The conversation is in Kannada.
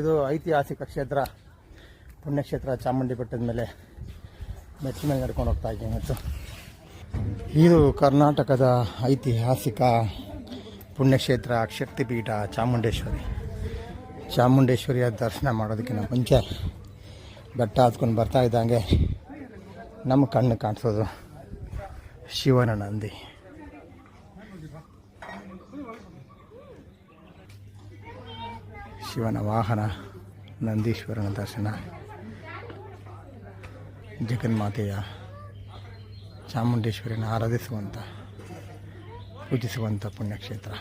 ಇದು ಐತಿಹಾಸಿಕ ಕ್ಷೇತ್ರ. ಪುಣ್ಯಕ್ಷೇತ್ರ ಚಾಮುಂಡಿ ಬೆಟ್ಟದ ಮೇಲೆ ಮೆಚ್ಚಿನ ನಡ್ಕೊಂಡು ಹೋಗ್ತಾ ಇದ್ದೀನಿ ಇವತ್ತು. ಇದು ಕರ್ನಾಟಕದ ಐತಿಹಾಸಿಕ ಪುಣ್ಯಕ್ಷೇತ್ರ ಶಕ್ತಿಪೀಠ ಚಾಮುಂಡೇಶ್ವರಿ. ಚಾಮುಂಡೇಶ್ವರಿಯ ದರ್ಶನ ಮಾಡೋದಕ್ಕಿಂತ ಮುಂಚೆ ಬೆಟ್ಟ ಹತ್ಕೊಂಡು ಬರ್ತಾ ಇದ್ದಂಗೆ ನಮ್ಮ ಕಣ್ಣು ಕಾಣಿಸೋದು ಶಿವನ ನಂದಿ. ಶಿವನ ವಾಹನ ನಂದೀಶ್ವರನ ದರ್ಶನ ಜಗನ್ಮಾತೆಯ ಚಾಮುಂಡೇಶ್ವರಿನ ಆರಾಧಿಸುವಂಥ ಪೂಜಿಸುವಂಥ ಪುಣ್ಯಕ್ಷೇತ್ರ.